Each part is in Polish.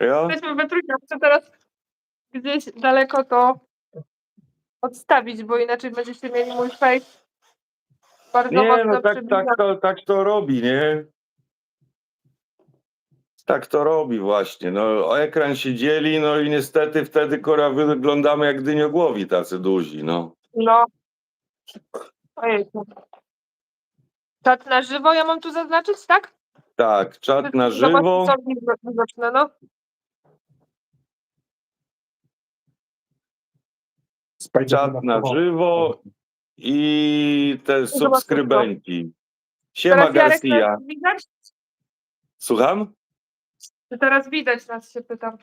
Ja? Jesteśmy we trójkę, chcę teraz gdzieś daleko to odstawić, bo inaczej będziecie mieli mój face bardzo Nie, mocno no tak, tak, przybliżony. to, tak to robi, nie? Tak to robi właśnie. No, ekran się dzieli, no i niestety wtedy kora wyglądamy jak dyniogłowi tacy duzi, no. No. Ojejku. Czat na żywo ja mam tu zaznaczyć, tak? Tak, czat na Zobaczcie, żywo. co widoczne, no. Czat na żywo i te subskrybenci. Siema Teraz Jarek Garcia. nas widać? Słucham? Czy teraz widać nas się pytam.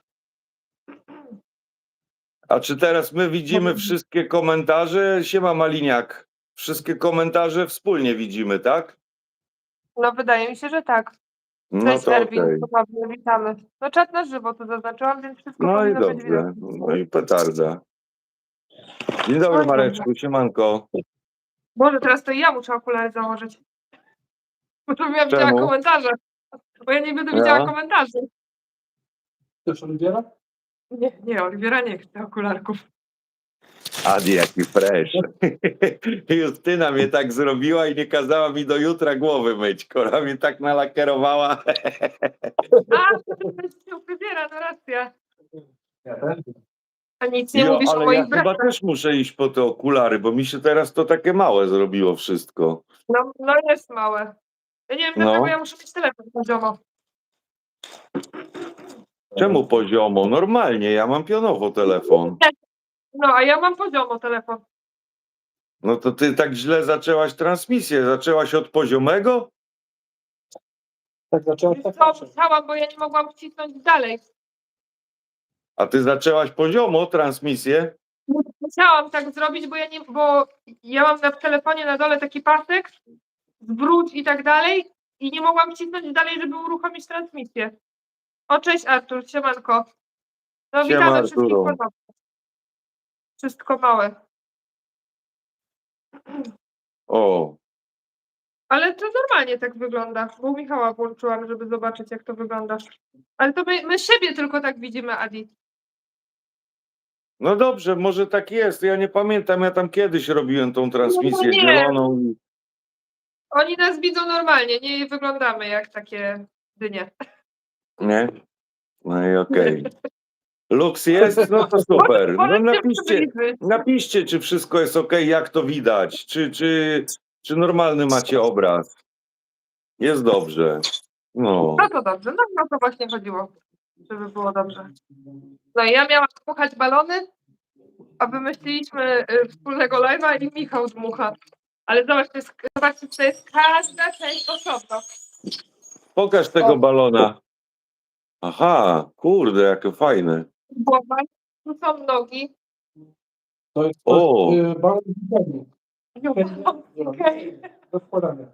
A czy teraz my widzimy wszystkie komentarze? Siema Maliniak. Wszystkie komentarze wspólnie widzimy, tak? No wydaje mi się, że tak. No Cześć to Erwin, okej. ponownie witamy. No czat na żywo tu zaznaczyłam, więc wszystko No i powinno być dobrze. widać. No i petarda. Dzień dobry Mareczku, siemanko. Boże, teraz to ja muszę okulary założyć. Bo żebym ja widziała Czemu? komentarze. Bo ja nie będę Ja? widziała komentarzy. Też Oliwiera? Nie, nie, Oliwiera nie chce okularków. Adi, jaki fresh. Justyna mnie tak zrobiła i nie kazała mi do jutra głowy myć. Kora mnie tak nalakierowała. A, to jest się fryzjera, no racja. Ja też. Nic nie Jo, mówisz o ale moich ja chyba braciach. też muszę iść po te okulary, bo mi się teraz to takie małe zrobiło wszystko. No, no jest małe. Ja nie wiem, No. dlaczego ja muszę mieć telefon poziomo. Czemu poziomo? Normalnie, ja mam pionowo telefon. No, a ja mam poziomo telefon. No to ty tak źle zaczęłaś transmisję. Zaczęłaś od poziomego? Tak zaczęłaś Wiesz tak co, zawsze. musiałam, bo ja nie mogłam wcisnąć dalej. A ty zaczęłaś poziomo transmisję? Musiałam tak zrobić, bo ja nie, bo ja mam na w telefonie na dole taki pasek, zwróć i tak dalej i nie mogłam wcisnąć dalej, żeby uruchomić transmisję. O, cześć Artur, siemanko. No Siema, witamy wszystkich ponownie. Wszystko małe. O, Ale to normalnie tak wygląda, bo u Michała włączyłam, żeby zobaczyć jak to wygląda. Ale to my, my siebie tylko tak widzimy, Adi. No dobrze, może tak jest. Ja nie pamiętam, ja tam kiedyś robiłem tą transmisję No nie. zieloną. i- Oni nas widzą normalnie, nie wyglądamy jak takie dynie. Nie? No i okej. Lux jest? No to super. No napiszcie, napiszcie, czy wszystko jest ok, jak to widać. Czy, czy, czy normalny macie obraz. Jest dobrze. No. No to dobrze, no, no to właśnie chodziło, żeby było dobrze. No i ja miałam dmuchać balony, a wymyśliliśmy y, wspólnego live'a i Michał dmucha. Ale zobacz, to jest, zobaczcie, to jest każda część osobno. Pokaż tego balona. Aha, kurde, jakie fajne. Głowa, tu są nogi. To jest O. y, balon zupełnie. Okej. Do składania.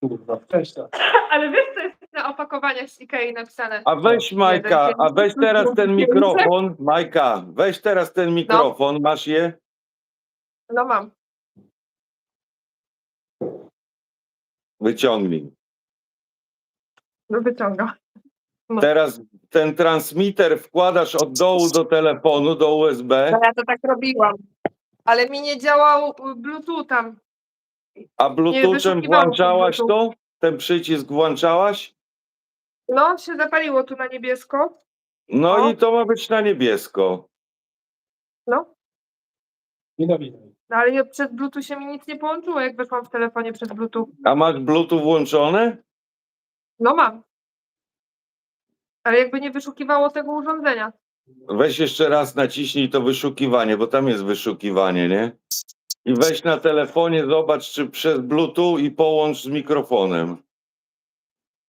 Kurwa, cześć. Ale wiesz, co jest na opakowaniach z Ikei napisane? A weź Majka, a weź teraz ten mikrofon. Majka, weź teraz ten mikrofon. Masz je? No mam. Wyciągnij. No wyciągam. No. Teraz ten transmitter wkładasz od dołu do telefonu, do USB, No ja to tak robiłam. Ale mi nie działał y, Bluetooth tam. a Bluetoothem wyszukiwało się włączałaś to? Bluetooth. Ten przycisk włączałaś? No, się zapaliło tu na niebiesko. No O. i to ma być na niebiesko. No, Nienawidzę. no ale ja przez Bluetooth się mi nic nie połączyło, jak weszłam w telefonie przez Bluetooth. A masz Bluetooth włączone? No mam. Ale jakby nie wyszukiwało tego urządzenia. Weź jeszcze raz naciśnij to wyszukiwanie, bo tam jest wyszukiwanie, nie? I weź na telefonie, zobacz, czy przez Bluetooth i połącz z mikrofonem.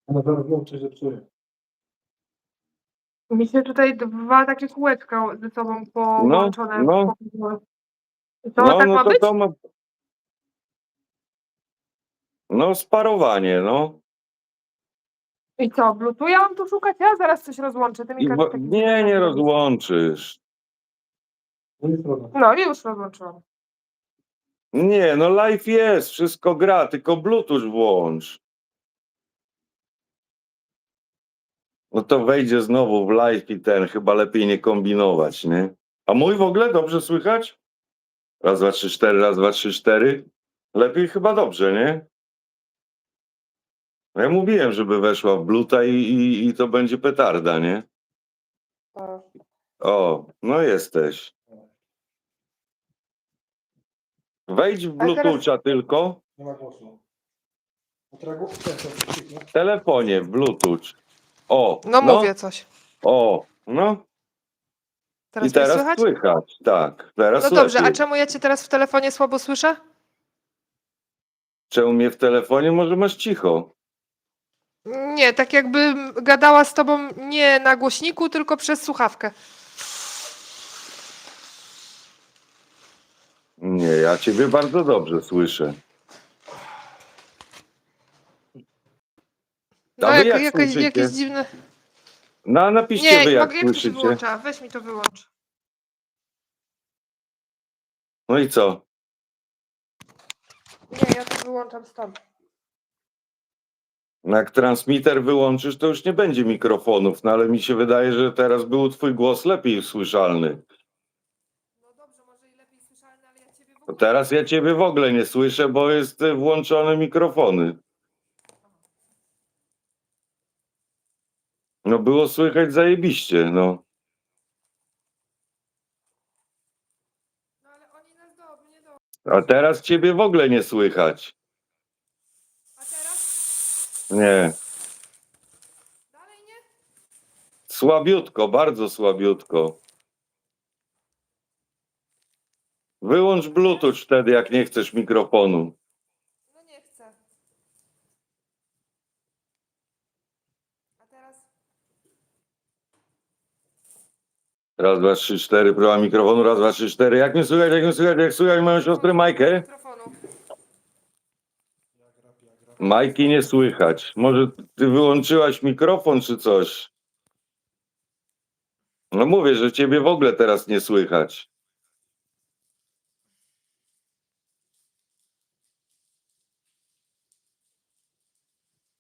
Ona zaraz włączy, że psuje. Mi się tutaj dwa takie kółeczka ze sobą połączone. no. I To tak ma to być? to ma... No, sparowanie, no. I co, Bluetooth ja mam tu szukać? Ja zaraz coś rozłączę. Ty mi I każesz bo... taki- Nie, nie rozłączysz. No jest problem. No już rozłączyłam. Nie, no live jest, wszystko gra, tylko Bluetooth włącz. No to wejdzie znowu w live i ten, chyba lepiej nie kombinować, nie? A mój w ogóle dobrze słychać? Raz, dwa, trzy, cztery, raz, dwa, trzy, cztery. Lepiej chyba dobrze, nie? No Ja mówiłem, żeby weszła w bluta i, i, i to będzie petarda, nie? O, no jesteś. Wejdź w Bluetooth'a tylko. Nie ma głosu. Telefonie, w Bluetooth. O, No, mówię coś. O, no. Teraz, I teraz słychać? słychać, tak. Teraz No dobrze, a czemu ja cię teraz w telefonie słabo słyszę? Czemu mnie w telefonie? Może masz cicho. Nie, tak jakbym gadała z tobą nie na głośniku, tylko przez słuchawkę. Nie, ja ciebie bardzo dobrze słyszę. No, jak, jak jakieś, słyszycie? jakieś dziwne. No, napiszcie Nie, wy, jak jak, jak to się słyszycie. wyłącza? Weź mi to wyłącz. No i co? Nie, ja to wyłączam stąd. No Jak transmitter wyłączysz, to już nie będzie mikrofonów, no ale mi się wydaje, że teraz był twój głos lepiej słyszalny. No dobrze, może i lepiej słyszalny, ale ja ciebie w To teraz ja ciebie w ogóle nie słyszę, bo jest e, włączone mikrofony. No było słychać zajebiście, no. No ale oni nas do mnie do. A teraz ciebie w ogóle nie słychać. A teraz? Nie. Dalej nie? Słabiutko, bardzo słabiutko. Wyłącz Bluetooth wtedy, jak nie chcesz mikrofonu. No nie chcę. A teraz? Raz, dwa, trzy, cztery, próba mikrofonu, raz, dwa, trzy, cztery. Jak mnie słychać, jak mnie słychać, jak słychać moją siostrę Majkę? Majki nie słychać. Może ty wyłączyłaś mikrofon czy coś? No mówię, że ciebie w ogóle teraz nie słychać.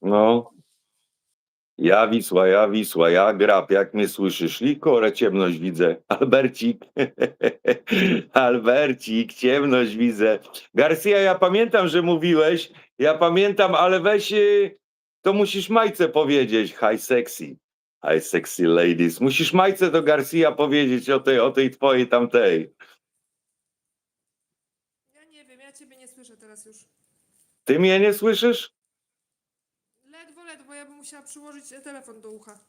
No. Ja Wisła, ja Wisła, ja grab, jak mnie słyszysz? Likorę ciemność widzę. Albercik. Albercik, ciemność widzę. Garcia, ja pamiętam, że mówiłeś, ja pamiętam, ale weź, y, to musisz Majce powiedzieć. Hi sexy. Hi sexy ladies. Musisz Majce do Garcia powiedzieć o tej, o tej twojej tamtej. Ja nie wiem, ja ciebie nie słyszę teraz już. Ty mnie nie słyszysz? Ledwo, ledwo, ja bym musiała przyłożyć telefon do ucha.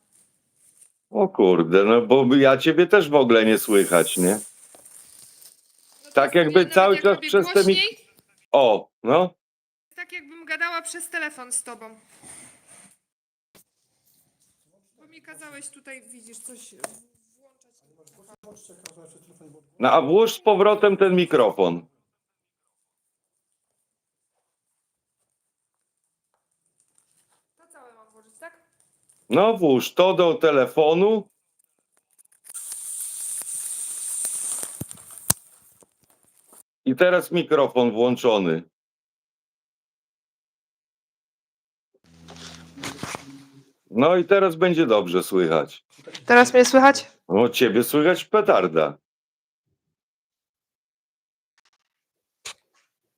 O kurde, no bo ja ciebie też w ogóle nie słychać, nie? No to Tak jakby nawet cały jak czas robię przez te mik- głośniej, O, no. Tak jakbym gadała przez telefon z tobą. Bo mi kazałeś tutaj, widzisz, coś włączać. No a włóż z powrotem ten mikrofon. To całe mam włożyć, tak? No włóż to do telefonu. I teraz mikrofon włączony. No i teraz będzie dobrze słychać. Teraz mnie słychać? O ciebie słychać petarda.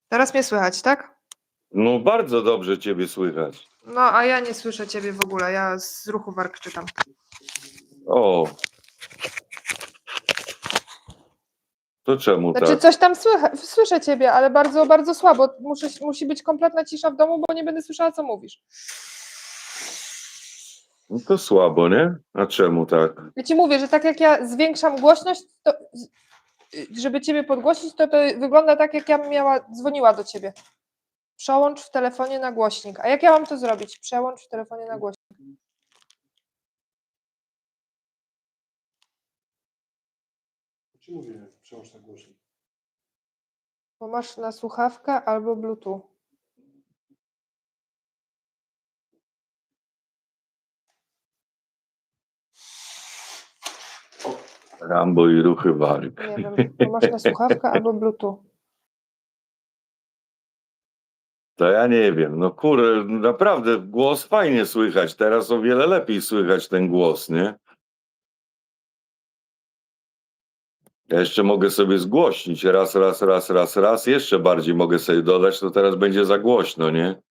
Teraz mnie słychać, tak? No bardzo dobrze ciebie słychać. No, a ja nie słyszę ciebie w ogóle, ja z ruchu wark czytam. O. To czemu Znaczy tak? coś tam słycha, słyszę ciebie, ale bardzo, bardzo słabo. Muszę, musi być kompletna cisza w domu, bo nie będę słyszała, co mówisz. No to słabo, nie? A czemu tak? Ja ci mówię, że tak jak ja zwiększam głośność, to żeby ciebie podgłosić, to to wygląda tak, jak ja miała, dzwoniła do ciebie. Przełącz w telefonie na głośnik. A jak ja mam to zrobić? Przełącz w telefonie na głośnik. Ci mówię, przełącz tak głośniej. Bo masz na słuchawkę albo bluetooth. Rambo i ruchy walk. Nie wiem, bo masz na słuchawkę albo bluetooth. To ja nie wiem. No kurde, naprawdę głos fajnie słychać. Teraz o wiele lepiej słychać ten głos, nie? Ja jeszcze mogę sobie zgłośnić raz, raz, raz, raz, raz. Jeszcze bardziej mogę sobie dodać, to teraz będzie za głośno, nie?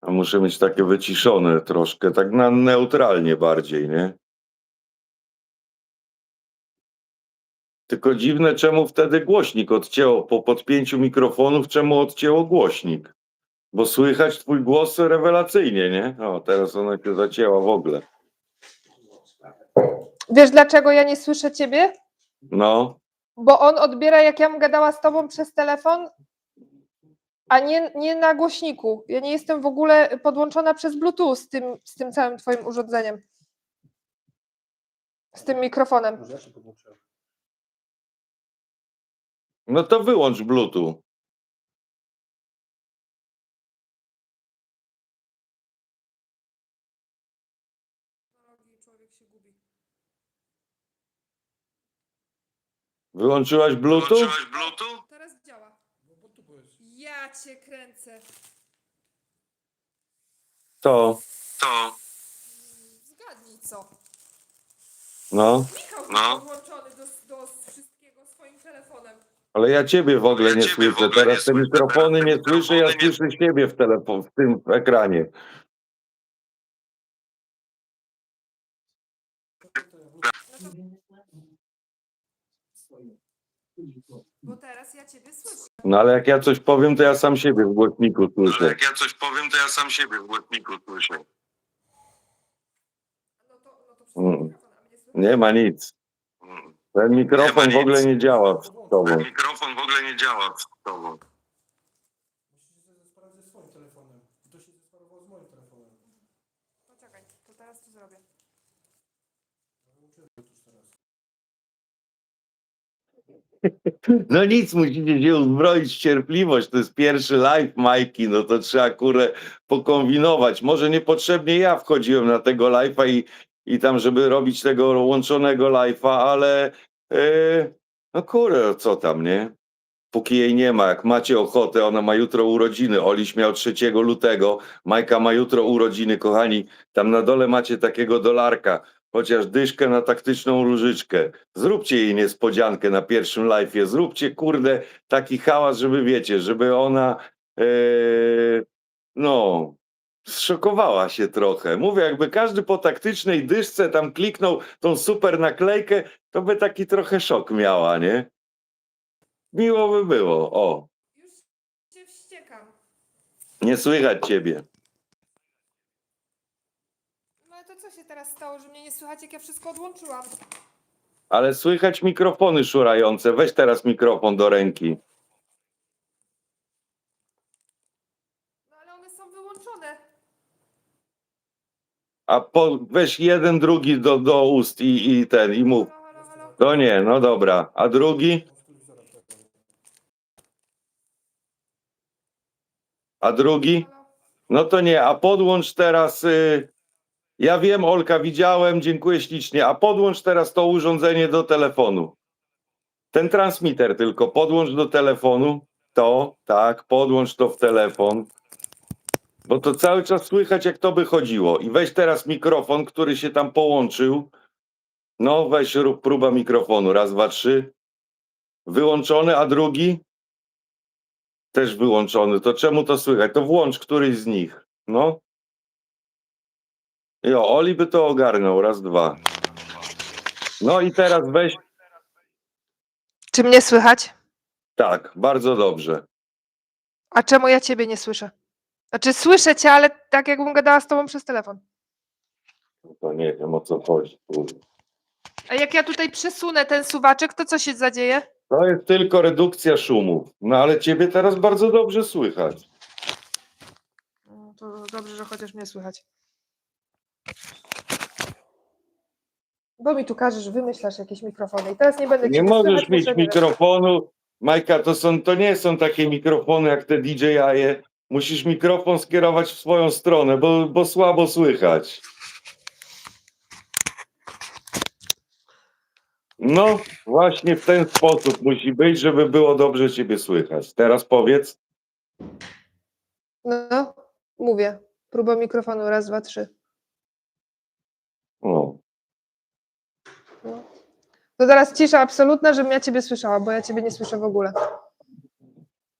A muszę mieć takie wyciszone troszkę, tak na neutralnie bardziej, nie? Tylko dziwne, czemu wtedy głośnik odcięło po podpięciu mikrofonów, czemu odcięło głośnik? Bo słychać twój głos rewelacyjnie, nie? O, teraz ona się zacięła w ogóle. Wiesz, dlaczego ja nie słyszę ciebie? No, Bo on odbiera, jak ja bym gadała z tobą przez telefon, a nie, nie na głośniku. Ja nie jestem w ogóle podłączona przez Bluetooth z tym, z tym całym twoim urządzeniem. Z tym mikrofonem. Się podłączyłem. No to wyłącz Bluetooth. Wyłączyłaś Bluetooth? Teraz działa. No bo tu byłeś. Ja cię kręcę. To, Zgadnij co. no. Michał No. podłączony do, do wszystkiego swoim telefonem. Ale ja ciebie w ogóle Ja nie słyszę. ogóle Teraz nie te słyszę. mikrofony nie słyszę, ja mikrofony nie- słyszę siebie w telefon, w tym ekranie. Bo teraz ja ciebie słyszę. No ale jak ja coś powiem, to ja sam siebie w głośniku Ale słyszę. jak ja coś powiem, to ja sam siebie w głośniku słyszę. No to, no to Mm. Nie ma nic. Ten mikrofon w ogóle nie działa z tobą. Ten mikrofon w ogóle nie działa z tobą. Musisz się ze swoim telefonem. I to się zesparowało z moim telefonem. Poczekaj, to teraz to zrobię. Wyłączyłem już teraz. No nic, musicie się uzbroić w cierpliwość. To jest pierwszy live Majki, no to trzeba kurę pokombinować. Może niepotrzebnie ja wchodziłem na tego live'a i, i tam, żeby robić tego łączonego live'a, ale yy, no kurę, co tam, nie? Póki jej nie ma, jak macie ochotę, ona ma jutro urodziny. Oliś miał 3 lutego, Majka ma jutro urodziny, kochani. Tam na dole macie takiego dolarka, chociaż dyszkę na taktyczną różyczkę. Zróbcie jej niespodziankę na pierwszym live'ie. Zróbcie, kurde, taki hałas, żeby wiecie, żeby ona e, no zszokowała się trochę. Mówię, jakby każdy po taktycznej dyszce tam kliknął tą super naklejkę, to by taki trochę szok miała, nie? Miło by było. O, Już się wściekam. nie słychać ciebie. No ale to co się teraz stało, że mnie nie słychać, jak ja wszystko odłączyłam? Ale słychać mikrofony szurające. Weź teraz mikrofon do ręki. No ale one są wyłączone. A po, weź jeden, drugi do, do ust i, i ten, i mów. To nie, no dobra. A drugi? A drugi? No to nie, a podłącz teraz. Y, ja wiem, Olka, widziałem, dziękuję ślicznie. A podłącz teraz to urządzenie do telefonu. Ten transmitter tylko podłącz do telefonu. To, tak, podłącz to w telefon. Bo to cały czas słychać, jak to by chodziło. I weź teraz mikrofon, który się tam połączył. No, weź rób próba mikrofonu. Raz, dwa, trzy. Wyłączony, a drugi? Też wyłączony. To czemu to słychać? To włącz któryś z nich. No. Jo, Oli by to ogarnął. Raz, dwa. No i teraz weź. Czy mnie słychać? Tak, bardzo dobrze. A czemu ja ciebie nie słyszę? Znaczy słyszę cię, ale tak jakbym gadała z tobą przez telefon. No To nie wiem o co chodzi. A jak ja tutaj przesunę ten suwaczek, to co się zadzieje? To jest tylko redukcja szumów. No ale ciebie teraz bardzo dobrze słychać. No, to dobrze, że chociaż mnie słychać. Bo mi tu każesz, wymyślasz jakieś mikrofony i teraz nie będę Nie możesz słychać, mieć muszę, mikrofonu. Majka, to, są, to nie są takie mikrofony jak te DJI. Musisz mikrofon skierować w swoją stronę, bo, bo słabo słychać. No, właśnie w ten sposób musi być, żeby było dobrze ciebie słychać. Teraz powiedz. No, mówię. Próba mikrofonu, raz, dwa, trzy. O. No. To teraz cisza absolutna, żebym ja ciebie słyszała, bo ja ciebie nie słyszę w ogóle.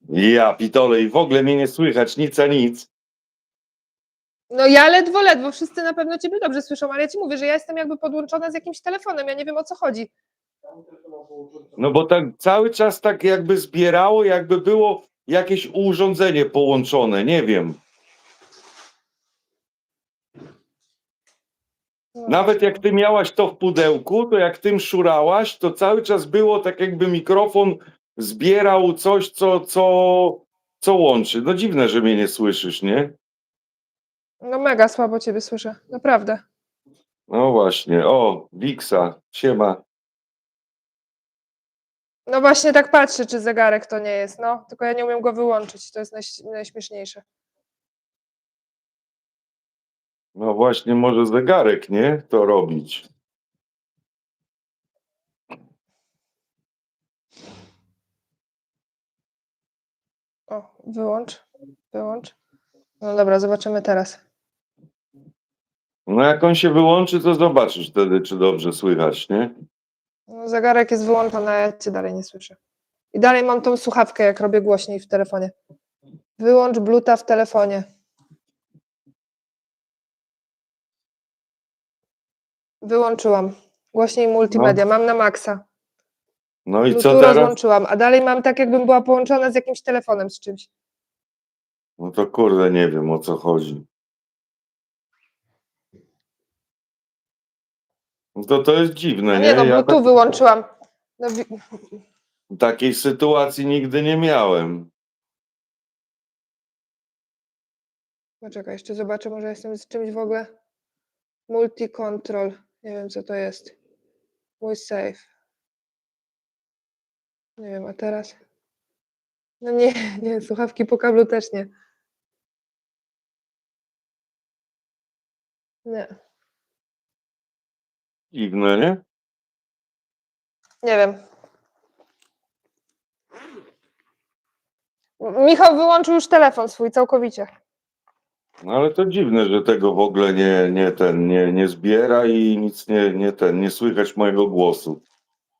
Ja pitole i w ogóle mnie nie słychać, nic a nic. No ja ledwo, ledwo, wszyscy na pewno ciebie dobrze słyszą, ale ja ci mówię, że ja jestem jakby podłączona z jakimś telefonem, ja nie wiem o co chodzi. No bo tak cały czas tak jakby zbierało, jakby było jakieś urządzenie połączone, nie wiem. No. Nawet jak ty miałaś to w pudełku, to jak tym szurałaś, to cały czas było tak jakby mikrofon zbierał coś, co, co, co łączy. No dziwne, że mnie nie słyszysz, nie? No mega słabo ciebie słyszę, naprawdę. No właśnie, o, Wiksa, siema. No właśnie tak patrzę, czy zegarek to nie jest, no. Tylko ja nie umiem go wyłączyć, to jest najś- najśmieszniejsze. No właśnie, może zegarek, nie? To robić. O, wyłącz, wyłącz. No dobra, zobaczymy teraz. No jak on się wyłączy, to zobaczysz wtedy, czy dobrze słychać, nie? No, zegarek jest wyłączony, a ja cię dalej nie słyszę. I dalej mam tą słuchawkę, jak robię głośniej w telefonie. Wyłącz Bluetooth w telefonie. Wyłączyłam. Głośniej multimedia, mam na maksa. No i co tu teraz? rozłączyłam, a dalej mam tak, jakbym była połączona z jakimś telefonem, z czymś. No to kurde, nie wiem o co chodzi. No to to jest dziwne, No nie? nie, no ja Bluetooth wyłączyłam. No, wi- tak, takiej sytuacji nigdy nie miałem. Poczekaj, jeszcze zobaczę, może jestem z czymś w ogóle. Multi-control. Nie wiem, co to jest. Mój save. Nie wiem, a teraz? No nie, nie, słuchawki po kablu też nie. Nie, Dziwne, nie? nie wiem. Michał wyłączył już telefon swój całkowicie. No ale to dziwne, że tego w ogóle nie, nie ten, nie, nie zbiera i nic nie, nie ten, nie słychać mojego głosu.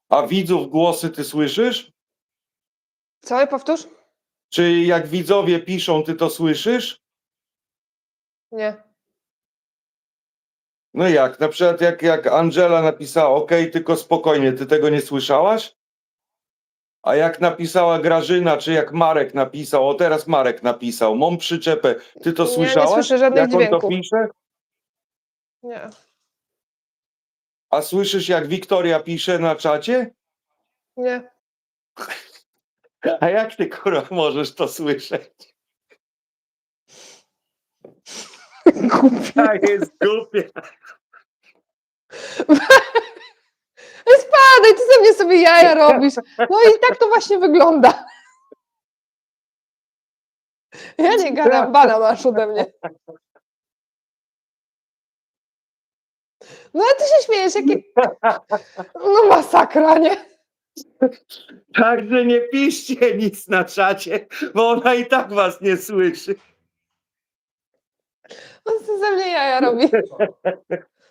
A widzów głosy ty słyszysz? Co? Powtórz? Czy jak widzowie piszą, ty to słyszysz? Nie. No jak? Na przykład jak, jak Angela napisała, ok, tylko spokojnie, ty tego nie słyszałaś? A jak napisała Grażyna, czy jak Marek napisał, o teraz Marek napisał, mam przyczepę, ty to Nie, nie słyszałaś? słyszę żadnych jak on to dźwięków. pisze? Nie. A słyszysz jak Wiktoria pisze na czacie? Nie. A jak ty kurwa możesz to słyszeć? Głupie. Tak jest głupie. Spadaj, ty ze mnie sobie jaja robisz. No i tak to właśnie wygląda. Ja nie gadam, bana masz ode mnie. No a ty się śmiejesz, jakie... No masakra, nie? Także nie piszcie nic na czacie, bo ona i tak was nie słyszy. On sobie ze mnie jaja robi.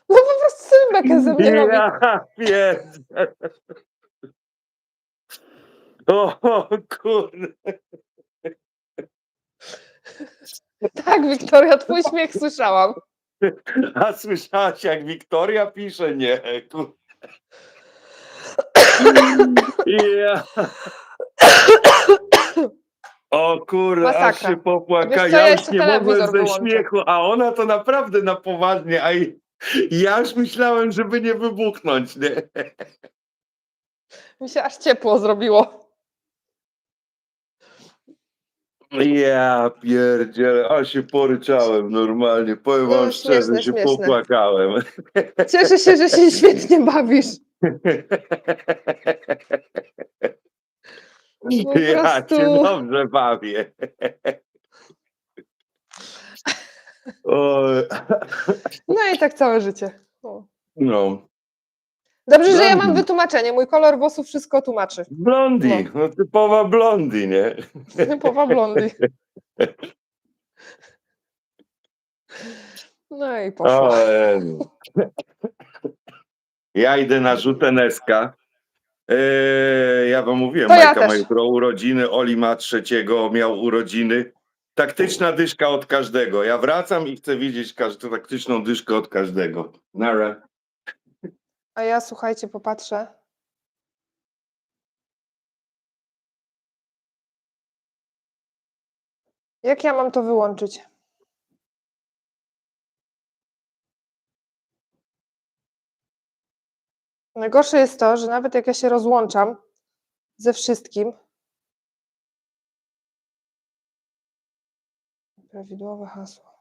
No po prostu sobie bekę ze mnie robi. Ja pierdzę. O kurde. Tak, Wiktoria, twój śmiech słyszałam. A słyszałaś jak Wiktoria pisze? Nie. kur- Ja. O kurde, aż Masakra. się popłaka. Wiesz co, ja Ja już jeszcze nie mogłem telewizor ze wyłączę. śmiechu, a ona to naprawdę na poważnie. A i- ja już myślałem, żeby nie wybuchnąć. Nie? Mi się aż ciepło zrobiło. Ja pierdzielę, a się poryczałem normalnie. Powiem No, wam szczerze, śmieszne, się śmieszne. popłakałem. Cieszę się, że się świetnie bawisz. Po Ja prostu- się dobrze bawię. No i tak całe życie. O. no, Dobrze, że ja mam wytłumaczenie. Mój kolor włosów wszystko tłumaczy. blondi, no typowa blondi, nie? Typowa blondi. No i poszło. O. Ja idę na rzutę Neska. Eee, ja wam mówiłem, To ja Majka ma też. jutro urodziny, Oli ma trzeciego, miał urodziny. Taktyczna dyszka od każdego. Ja wracam i chcę widzieć każdą taktyczną dyszkę od każdego. Nara. A ja słuchajcie, popatrzę. Jak ja mam to wyłączyć? Najgorsze jest to, że nawet jak ja się rozłączam ze wszystkim. Prawidłowe hasło.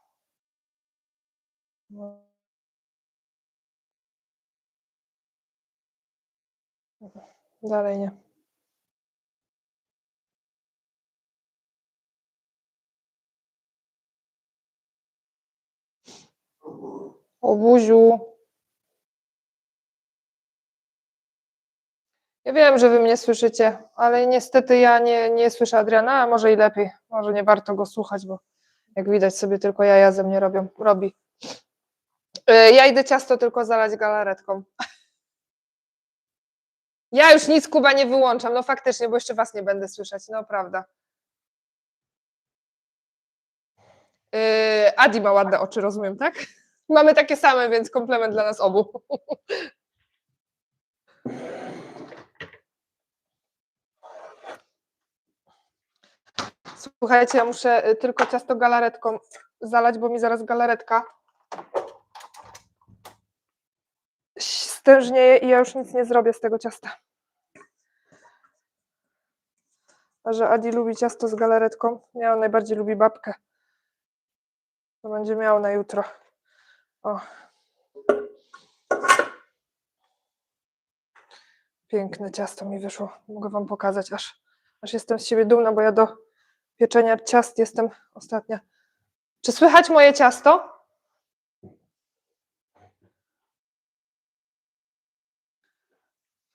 Dalej nie. O buziu. Ja wiem, że wy mnie słyszycie, ale niestety ja nie, nie słyszę Adriana, a może i lepiej. Może nie warto go słuchać, bo jak widać sobie tylko jaja ze mnie robią, robi. E, Ja idę ciasto tylko zalać galaretką. Ja już nic Kuba nie wyłączam, no faktycznie, bo jeszcze was nie będę słyszeć, no prawda. Yy, Adi ma ładne oczy, rozumiem, tak? Mamy takie same, więc komplement dla nas obu. Słuchajcie, ja muszę y, tylko ciasto galaretką zalać, bo mi zaraz galaretka stężnieje i ja już nic nie zrobię z tego ciasta. A że Adi lubi ciasto z galaretką, nie, on najbardziej lubi babkę. To będzie miał na jutro. O. Piękne ciasto mi wyszło. Mogę wam pokazać, aż, aż jestem z siebie dumna, bo ja do pieczenia ciast jestem ostatnia. Czy słychać moje ciasto?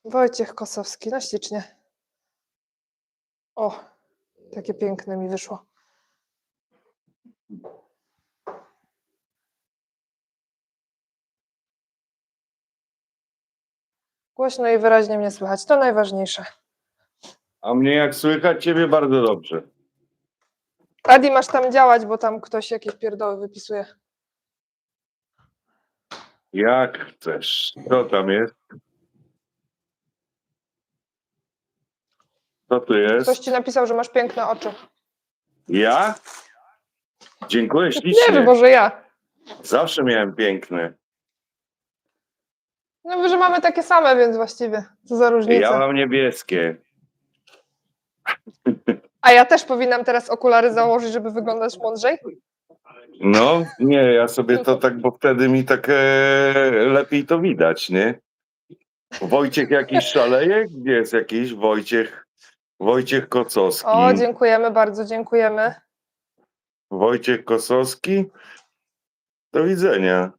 Wojciech Kosowski, no ślicznie. O, takie piękne mi wyszło. Głośno i wyraźnie mnie słychać, to najważniejsze. A mnie jak słychać ciebie bardzo dobrze. Adi, masz tam działać, bo tam ktoś jakieś pierdoły wypisuje. Jak chcesz. Co tam jest? Co tu jest? Ktoś ci napisał, że masz piękne oczy. Ja? Dziękuję Nie ślicznie. wiem, może ja. Zawsze miałem piękny. No, że mamy takie same, więc właściwie. Co za różnica. Ja mam niebieskie. A ja też powinnam teraz okulary założyć, żeby wyglądać mądrzej? No, nie, ja sobie to tak, bo wtedy mi tak e, lepiej to widać, nie? Wojciech jakiś szaleje? Gdzie jest jakiś Wojciech? Wojciech Kocowski. O, dziękujemy bardzo, dziękujemy. Wojciech Kosowski? Do widzenia.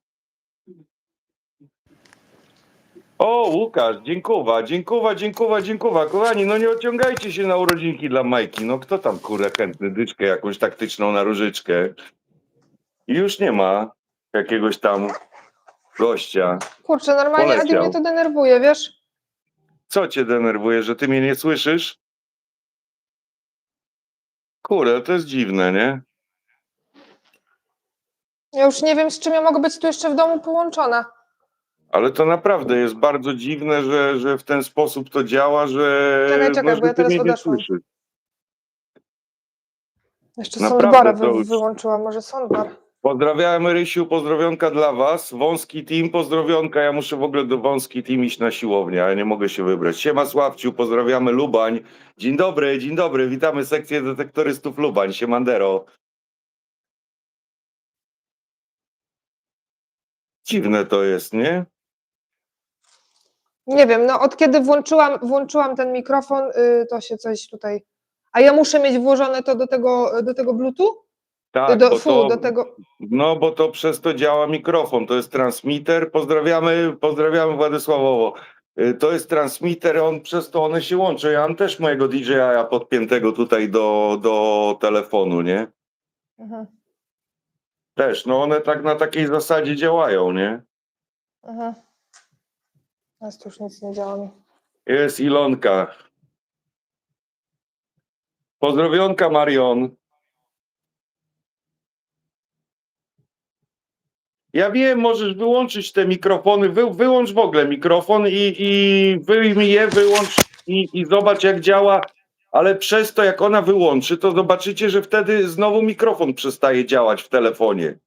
O, Łukasz, dziękuwa, dziękuwa, dziękuwa, dziękuwa. Kochani, no nie ociągajcie się na urodzinki dla Majki. No kto tam, kurde, chętny dyczkę jakąś taktyczną na różyczkę? I już nie ma jakiegoś tam gościa. Kurczę, normalnie Adi Poleciał. mnie to denerwuje, wiesz? Co cię denerwuje, że ty mnie nie słyszysz? Kurde, to jest dziwne, nie? Ja już nie wiem, z czym ja mogę być tu jeszcze w domu połączona. Ale to naprawdę jest bardzo dziwne, że, że w ten sposób to działa, że, Czekaj, czekaj, bo ja teraz odeszłam. Jeszcze Naprawdę soundbara to wy, już- wyłączyłam, może soundbar. Pozdrawiam Rysiu, pozdrowionka dla was. Wąski team, pozdrowionka. Ja muszę w ogóle do wąski team iść na siłownię, ale nie mogę się wybrać. Siema Sławciu, pozdrawiamy Lubań. Dzień dobry, dzień dobry. Witamy sekcję detektorystów Lubań. Siemandero. Dziwne to jest, nie? Nie wiem, no od kiedy włączyłam, włączyłam ten mikrofon, y, to się coś tutaj... A ja muszę mieć włożone to do tego, do tego bluetooth? Tak, do, fu, to, do tego... no bo to przez to działa mikrofon, to jest transmitter. Pozdrawiamy, pozdrawiamy Władysławowo. y, to jest transmitter, on przez to one się łączą. Ja mam też mojego DJI podpiętego tutaj do, do telefonu, nie? Mhm. Też, no one tak na takiej zasadzie działają, nie? Tu już nic nie działa. Jest Ilonka. Pozdrowionka Marion. Ja wiem, możesz wyłączyć te mikrofony, wy, wyłącz w ogóle mikrofon i, i wyjmij je, wyłącz i, i zobacz jak działa, ale przez to jak ona wyłączy, to zobaczycie, że wtedy znowu mikrofon przestaje działać w telefonie.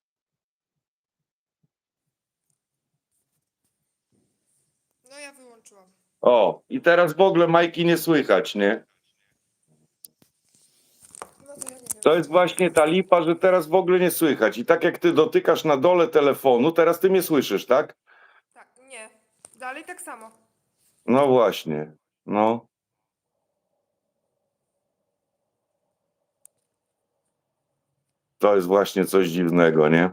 No ja wyłączyłam. O, i teraz w ogóle Majki nie słychać, nie? No to jest właśnie ta lipa, że teraz w ogóle nie słychać. I tak jak ty dotykasz na dole telefonu, teraz ty mnie słyszysz, tak? Tak, nie. Dalej tak samo. No właśnie. No. To jest właśnie coś dziwnego, nie?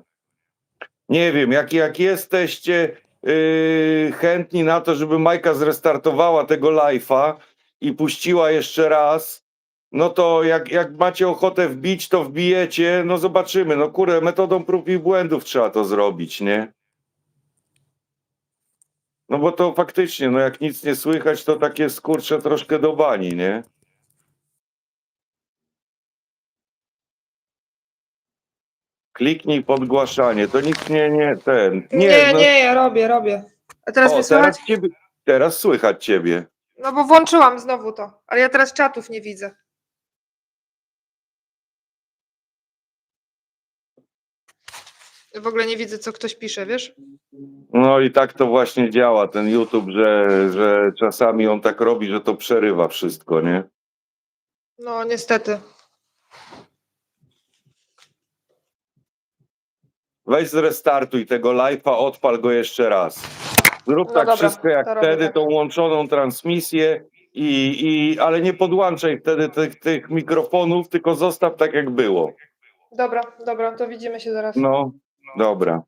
Nie wiem, jak, jak jesteście yy, chętni na to, żeby Majka zrestartowała tego live'a i puściła jeszcze raz, no to jak, jak macie ochotę wbić, to wbijecie, no zobaczymy. No kurde, metodą prób i błędów trzeba to zrobić, nie? No bo to faktycznie, no jak nic nie słychać, to takie skurcze troszkę do bani, nie? Kliknij podgłaszanie, to nic nie, nie, ten. Nie, nie, no, ja robię, robię. A teraz o, mnie słychać? teraz, ciebie, teraz słychać ciebie. No bo włączyłam znowu to, ale ja teraz czatów nie widzę. W ogóle nie widzę, co ktoś pisze, wiesz? No i tak to właśnie działa ten YouTube, że, że czasami on tak robi, że to przerywa wszystko, nie? No niestety. Weź zrestartuj tego live'a, odpal go jeszcze raz. Zrób No tak dobra, wszystko jak to robię wtedy, tak. tą łączoną transmisję, i, i, ale nie podłączaj wtedy tych, tych mikrofonów, tylko zostaw tak jak było. Dobra, dobra, to widzimy się zaraz. Dobra.